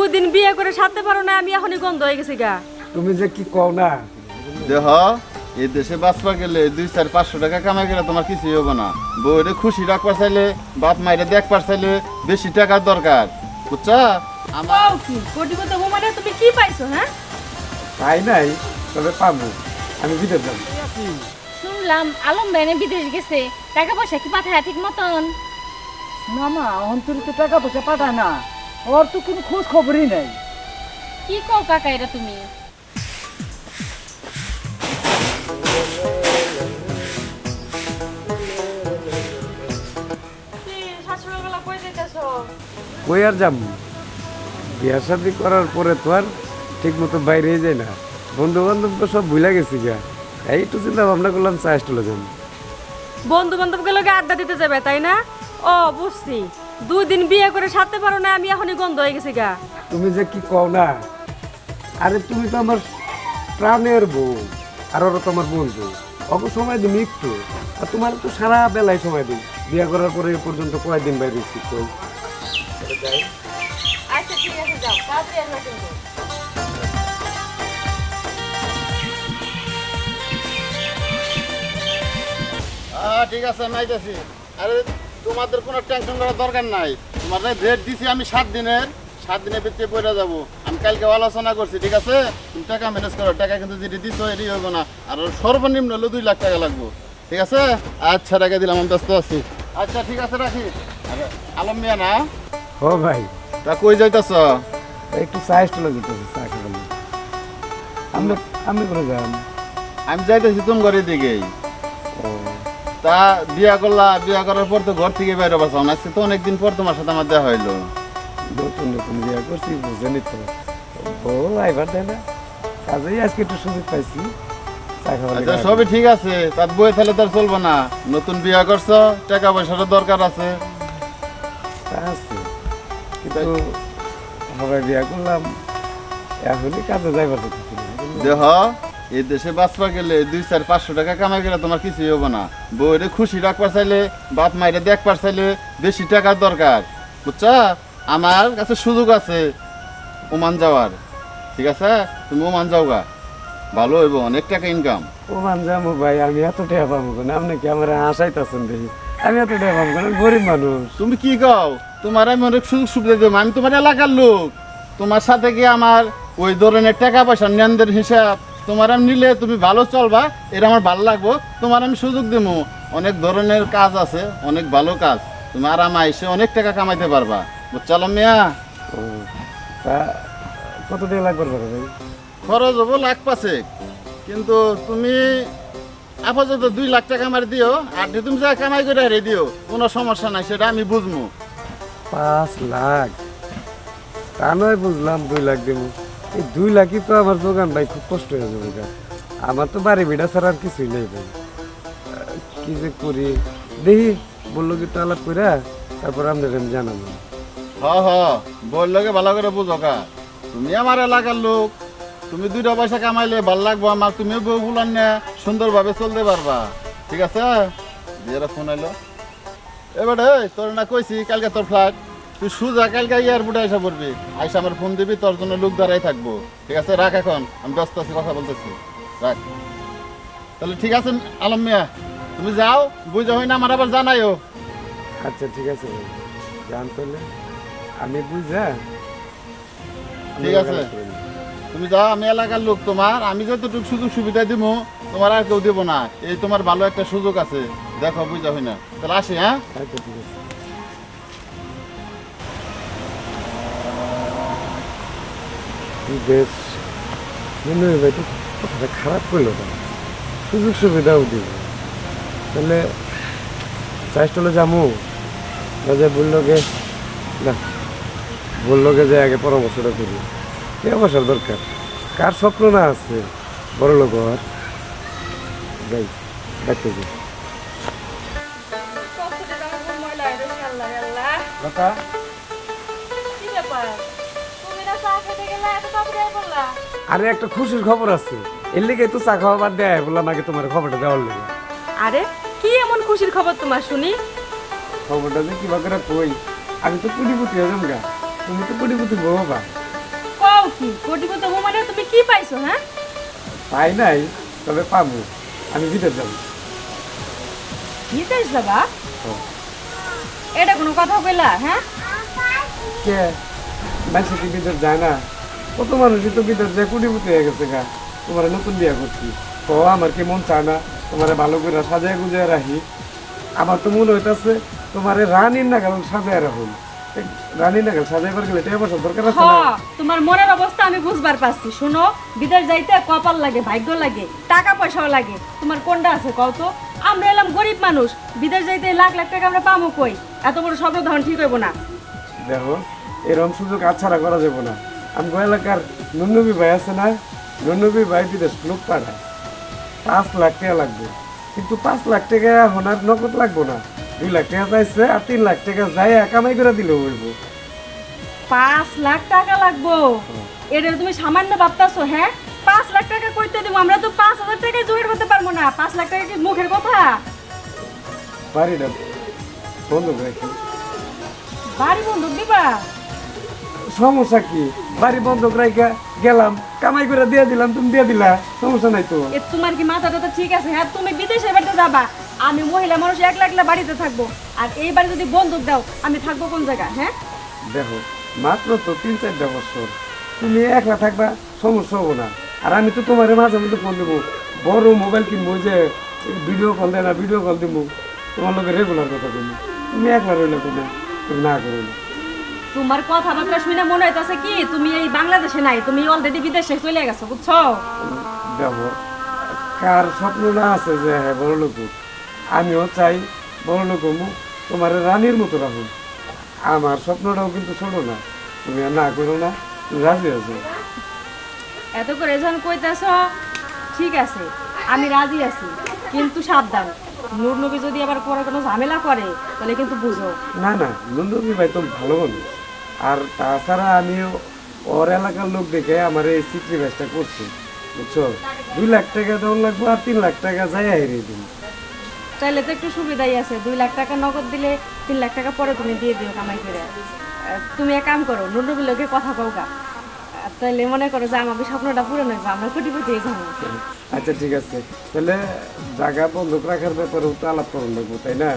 দুই দিন বিয়ে করে সারতে পারো না আমি এখনই গন্ধ হয়ে গেছি গা। তুমি যে কি কও না? দেহ এই দেশে বাঁচবা গেলে দুই চার পাঁচশো টাকা কামাই গেলে তোমার কিছুই হবে না। বউরে খুশি রাখবার চাইলে বাপ মাইরে দেখবার চাইলে বেশি টাকার দরকার। বুঝছা? আমার কি? বোমারে তুমি কি পাইছো হ্যাঁ? তাই নাই তবে পাবো। আমি বিদেশ যাব। শুনলাম আলম বেনে বিদেশ গেছে। টাকা পয়সা কি পাঠায় ঠিক মতন? অন্তরিত টাকা পয়সা পাঠায় না। ওর তো কোনো খোঁজ খবরই নেই কি কও কাকা এটা তুমি কই আর যাব বিয়া শাদি করার পরে তো আর ঠিক মতো বাইরে যায় না। বন্ধু বান্ধব তো সব ভুলে গেছি গা। এই একটু চিন্তা ভাবনা করলাম চা স্টলে যাব বন্ধু বান্ধবকে লোকে আড্ডা দিতে যাবে তাই না? ও বুঝছি। দুই দিন বিয়ে করে সারতে পারো না আমি এখনই গন্ধ হয়ে গেছি গা। তুমি যে কি কও না? আরে তুমি তো আমার প্রাণের বউ আর ওরা তো আমার বন্ধু। অত সময় দিন একটু আর তোমার তো সারা বেলায় সময় দিন বিয়ে করার পরে পর্যন্ত কয়দিন বাইরে কই? আচ্ছা ঠিক আছে যাও। তাড়াতাড়ি আসবে কিন্তু। ঠিক আছে নাইতেছি আরে তোমাদের কোনো টেনশন করার দরকার নাই। তোমাদের ডেট দিছি আমি সাত দিনের সাত দিনের ভিতরে পড়ে যাব। আমি কালকে আলোচনা করছি ঠিক আছে? তুমি টাকা ম্যানেজ করো টাকা কিন্তু যেটি দিছো এটি হইব না। আর সর্বনিম্ন হলো দুই লাখ টাকা লাগবো। ঠিক আছে? আচ্ছা টাকা দিলাম আমি ব্যস্ত আছি। আচ্ছা ঠিক আছে রাখি। আলম মিয়া না? ও ভাই। তা কই যাইতাছ? একটু চা স্টলে যেতেছি চা আমি আমি করে যাম আমি যাইতেছি তুমি ঘরের দিকেই। তা বিয়া করলা বিয়া করার পর তো ঘর থেকে বাইরে বাঁচাও না? আজকে তো অনেকদিন পর তোমার সাথে আমার দেখা হইল। নতুন নতুন বিয়া করছি বুঝেনি তো। বউ আইবার দেয় না। কাজেই আজকে একটু সুযোগ পাইছি। আচ্ছা সবই ঠিক আছে। তার বই তাহলে তার চলবো না। নতুন বিয়া করছ টাকা পয়সারও দরকার আছে। আছে। কিন্তু হবে বিয়া করলাম। এখনই কাজে যাইবার দেখতেছি দেহ এই দেশে বাঁচবা গেলে দুই চার পাঁচশো টাকা কামাই গেলে তোমার কিছুই হবে না। বউরে খুশি রাখবার চাইলে বাপ মাইরে দেখবার চাইলে বেশি টাকার দরকার। বুঝছা? আমার কাছে সুযোগ আছে ওমান যাওয়ার। ঠিক আছে? তুমি ওমান যাও গা ভালো হইব অনেক টাকা ইনকাম ও মান যাব ভাই আমি এত টাকা পাবো কেন? আপনি কি আমার আশাইতেছেন দেখি? আমি এত টাকা পাবো কেন? গরিব মানুষ। তুমি কি কও? তোমার আমি অনেক সুযোগ সুবিধা দেবো আমি তোমার এলাকার লোক। তোমার সাথে কি আমার ওই ধরনের টাকা পয়সা নেনদের হিসাব তোমার আমি নিলে তুমি ভালো চলবা এটা আমার ভালো লাগবো তোমার আমি সুযোগ দেবো অনেক ধরনের কাজ আছে অনেক ভালো কাজ। তুমি আরাম এসে অনেক টাকা কামাইতে পারবা। বুঝছাল মিয়া? তা কত টাকা লাগবে ভাই? খরচ হব লাখ পাঁচেক। কিন্তু তুমি আপাতত দুই লাখ টাকা আমার দিও আর তুমি যা কামাই করে হারিয়ে দিও কোনো সমস্যা নাই সেটা আমি বুঝব পাঁচ লাখ? তা নয় বুঝলাম দুই লাখ দেবো এই দুই লাখই তো আমার দোকান ভাই, খুব কষ্ট হয়ে যাবে। আমার তো বাড়ি বিড়া ছাড়া আর কিছুই নেই, ভাই। কি যে করি? দেখি, বলল কি আলাপ করে তারপর আপনার আমি জানাব। হ হ বললোকে ভালো করে বুঝো কা তুমি আমার এলাকার লোক, তুমি দুইটা পয়সা কামাইলে ভালো লাগবো আমার তুমি বউ বুলান না, সুন্দরভাবে চলতে পারবা। ঠিক আছে? দিয়ে ফোন আইলো। এবারে তোর না কইছি, কালকে তোর ফ্লাইট তুই সুজা কালকে এয়ারপোর্টে আইসা পড়বি। আইসা আমার ফোন দিবি তোর জন্য লোক দাঁড়াই থাকব। ঠিক আছে? রাখ এখন আমি ব্যস্ত আছি কথা বলতেছি। রাখ। তাহলে ঠিক আছে আলম মিয়া তুমি যাও বুঝা হয় না আমার আবার জানাইও। আচ্ছা ঠিক আছে। জান তাহলে। আমি বুঝা? ঠিক আছে। তুমি যাও আমি এলাকার লোক তোমার। আমি যতটুকু সুযোগ সুবিধা দিব তোমার আর কেউ দেবো না। এই তোমার ভালো একটা সুযোগ আছে। দেখো বুঝা হয় না তাহলে আসি হ্যাঁ? আচ্ছা ঠিক আছে। বেশ মনে ভাই তো কথাটা খারাপ করল সুযোগ সুবিধাও দিব তাহলে চাইস্টলে যামু? যে বলল গে না বলল গে যে আগে পরামর্শটা করি। কে বসার দরকার। কার স্বপ্ন না আছে? বড় লোক হওয়ার। যাই দেখতে যাই। কি ব্যাপার? আরে একটা খুশির খবর আছে। এর লেগে তো চা খাওয়া বাদ দেয় বললাম আগে তোমার খবরটা দেওয়ার লেগে। আরে কি এমন খুশির খবর তোমার শুনি? খবরটা যে কিবা করে কই? আমি তো কুড়িপুতি হলাম গা। তুমি তো কুড়িপুতি বাবা কও কি কোটিপতি মানে তুমি কি পাইছো হ্যাঁ? পাই নাই তবে পাবো। আমি বিদেশ যাব। বিদেশ যাবা? এটা কোনো কথা কইলা হ্যাঁ? কে? মানুষ কি বিদেশ যায় না? কত মানুষই তো বিদেশ যায় কোটিপতি হয়ে গেছে গা। তোমার নতুন বিয়া করছি। তো আমার কি মন চায় না? তোমার ভালো করে সাজায় গুজায় রাখি। আমার তো মনে হইতাছে তোমার রানীর নাগাল সাজায় রাখুন। রানীর নাগাল সাজাইবার গেলে টাকা পয়সার দরকার আছে না? তোমার মনের অবস্থা আমি বুঝবার পারছি। শোনো বিদেশ যাইতে কপাল লাগে ভাগ্য লাগে টাকা পয়সাও লাগে। তোমার কোনটা আছে কও তো? আমরা এলাম গরিব মানুষ। বিদেশ যাইতে লাখ লাখ টাকা আমরা পাবো কই? এত বড় স্বপ্ন ধারণ ঠিক হইব না। দেখো এরকম সুযোগ আচ্ছাড়া করা যাবে না। আমি এলাকার নুনবী ভাই আছে না নুনবী ভাই বিদেশ লোক পাঠায়। পাঁচ লাখ টাকা লাগবে। কিন্তু পাঁচ লাখ টাকা আর নগদ লাগবো না। দুই লাখ টাকা চাইছে আর তিন লাখ টাকা যাই কামাই করে দিলে হইব। পাঁচ লাখ টাকা লাগবো? এটা তুমি সামান্য ভাবতাছো হ্যাঁ? পাঁচ লাখ টাকা কইতে দিব আমরা তো পাঁচ হাজার টাকায় জোগাড় করতে পারব না। পাঁচ লাখ টাকা কি মুখের কথা? পারি না। বন্ধ বাড়ি বন্ধুক দিবা? সমস্যা কি? বাড়ি বন্ধক রাখা গেলাম কামাই করে দিয়ে দিলাম তুমি দিয়ে দিলা সমস্যা নাই তো? এ তোমার কি মাথাটা তো ঠিক আছে? হ্যাঁ তুমি বিদেশে বাড়িতে যাবা। আমি মহিলা মানুষ একলা একলা বাড়িতে থাকব। আর এই বাড়ি যদি বন্দুক দাও আমি থাকব কোন জায়গায় হ্যাঁ? দেখো মাত্র তো তিন চারটা বছর। তুমি একলা থাকবা সমস্যা হব না। আর আমি তো তোমার মাঝে মধ্যে ফোন দেবো। বড় মোবাইল কিনবো যে ভিডিও কল দেয় না ভিডিও কল দিব তোমার লোকের রেগুলার কথা বলব তুমি একলা রইলে না তুমি না করো না। তোমার কথাবার্তা শুনে মনে হইতাছে কি তুমি এই বাংলাদেশে নাই তুমি অলরেডি বিদেশে চলে গেছো বুঝছ? দেখো কার স্বপ্ন না আছে যে হ্যাঁ বড় লোক। আমিও চাই বড় লোক তোমার রানীর মতো রাখুন। আমার স্বপ্নটাও কিন্তু ছোট না। তুমি না করো না তুমি রাজি আছো। এত করে যখন কইতাছ ঠিক আছে আমি রাজি আছি কিন্তু সাবধান। নূর নবী যদি আবার পরে কোনো ঝামেলা করে তাহলে কিন্তু বুঝো। না না নন্দনী ভাই তো ভালো মানুষ। আর তাছাড়া আমিও ওর এলাকার লোক দেখে আমার এই সিক্রি ব্যাসটা করছি বুঝছ? দুই লাখ টাকা দেওয়া লাগবে আর তিন লাখ টাকা যাই হারিয়ে দিন তাহলে তো একটু সুবিধাই আছে দুই লাখ টাকা নগদ দিলে তিন লাখ টাকা পরে তুমি দিয়ে দিও কামাই করে। তুমি এক কাম করো নূর লোকে কথা কওগা আহ, তাহলে মনে করো যে আমার স্বপ্নটা পূরণ হইব আমরা কোটিপতি যাব। আচ্ছা ঠিক আছে। তাহলে জায়গা বন্ধক রাখার ব্যাপারেও তো আলাপ করার লাগবো তাই না?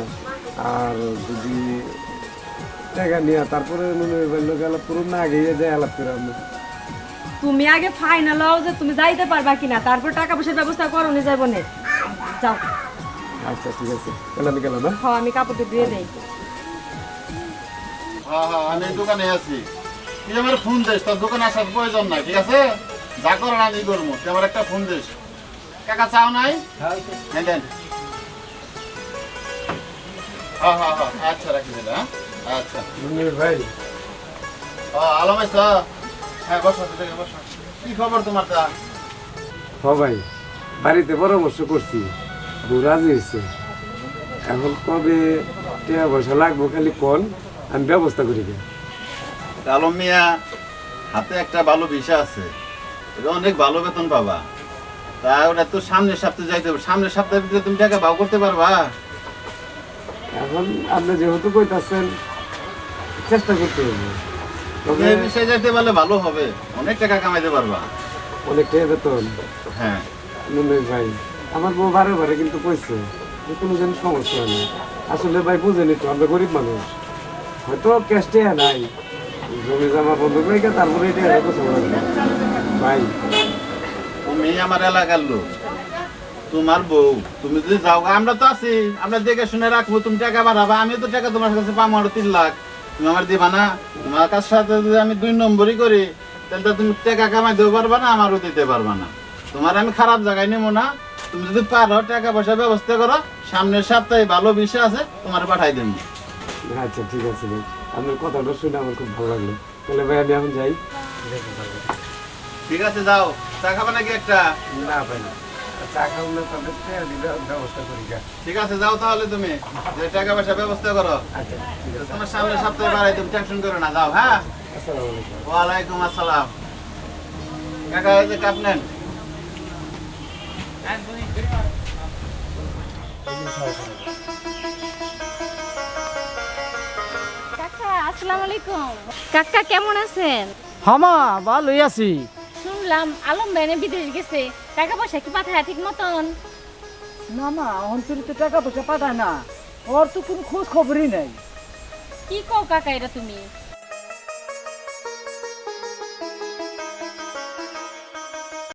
আর যদি টাকা নিয়ে তারপরে মনে হয় লোক আলাপ করুন না আগে যায় আলাপ করে আমরা তুমি আগে ফাইনাল হও যে তুমি যাইতে পারবা কিনা তারপর টাকা পয়সার ব্যবস্থা করো নি যাব নে যাও। আচ্ছা ঠিক আছে। তাহলে আমি গেলাম না? হ আমি কাপড়টা দিয়ে দেই। হ্যাঁ হ্যাঁ আমি দোকানে আছি। তুই আমার ফোন দিস তোর দোকানে আসার প্রয়োজন নাই ঠিক আছে? যা করার আমি করব তুই আমার একটা ফোন দিস। কাকা চাও নাই? হ্যাঁ দেন। হ্যাঁ হ্যাঁ হ্যাঁ আচ্ছা রাখি দিলে হ্যাঁ। আচ্ছা। মনির ভাই। আলম আইসা হ্যাঁ বসো বসো কি খবর তোমার হ ভাই বাড়িতে পরামর্শ করছি। বউ রাজি হয়েছে। এখন কবে টাকা পয়সা লাগবো খালি কোন আমি ব্যবস্থা করি। আলম মিয়া হাতে একটা ভালো ভিসা আছে। এটা অনেক ভালো বেতন পাবা। তা ওটা তো সামনের সপ্তাহে যাইতে হবে। সামনের সপ্তাহের ভিতরে তুমি টাকা ভাও করতে পারবা। এখন আপনি যেহেতু কইতাছেন চেষ্টা করতে হবে। তবে এই বিষয়ে যাইতে পারলে ভালো হবে। অনেক টাকা কামাইতে পারবা। অনেক টাকা বেতন। হ্যাঁ। মনির ভাই আমার বউ বারে বারে কিন্তু কইছে যে কোনো যেন সমস্যা আসলে ভাই বুঝেনি তো আমরা গরিব মানুষ। হয়তো ক্যাশ টাকা নাই জমি জমা বন্ধ করে তারপরে এটা এত ভাই তুমি আমার এলাকার লোক। তোমার বউ তুমি যদি যাও আমরা তো আছি। আমরা দেখে শুনে রাখব তুমি টাকা বাড়াবা আমি তো টাকা তোমার কাছে পাবো আরও তিন লাখ। তুমি আমার দিবা না? তোমার কাছ সাথে যদি আমি দুই নম্বরই করি তাহলে তো তুমি টাকা কামাই দিতে পারবা না আমারও দিতে পারবা না। তোমার আমি খারাপ জায়গায় নেব না। তুমি যদি পারো টাকা পয়সা ব্যবস্থা করো সামনের সপ্তাহে ভালো বিষয় আছে তোমার পাঠাই দেবো। আচ্ছা ঠিক আছে ভাই। আপনার কথাটা শুনে আমার খুব ভালো লাগল। তাহলে ভাই আমি এখন যাই। ঠিক আছে যাও। চা খাবে নাকি একটা? না ভাই না। টাকা দিলে ব্যবস্থা করি ঠিক আছে যাও তাহলে তুমি। যে টাকা পয়সা ব্যবস্থা করো। আচ্ছা তোমার সামনের সপ্তাহে বাড়াই তুমি টেনশন করো না যাও হ্যাঁ? ওয়ালাইকুম আসসালাম। কাকা এই কাপ নেন। আসসালামু আলাইকুম। কাকা কেমন আছেন? হামা ভালোই আছি। শুনলাম আলম বেনে বিদেশ গেছে। টাকা পয়সা কি পাঠায় ঠিক মতন? না না অন্তরে তো টাকা পয়সা পাঠায় না। ওর তো কোনো খোঁজ খবরই নাই। কি কও কাকা এটা তুমি?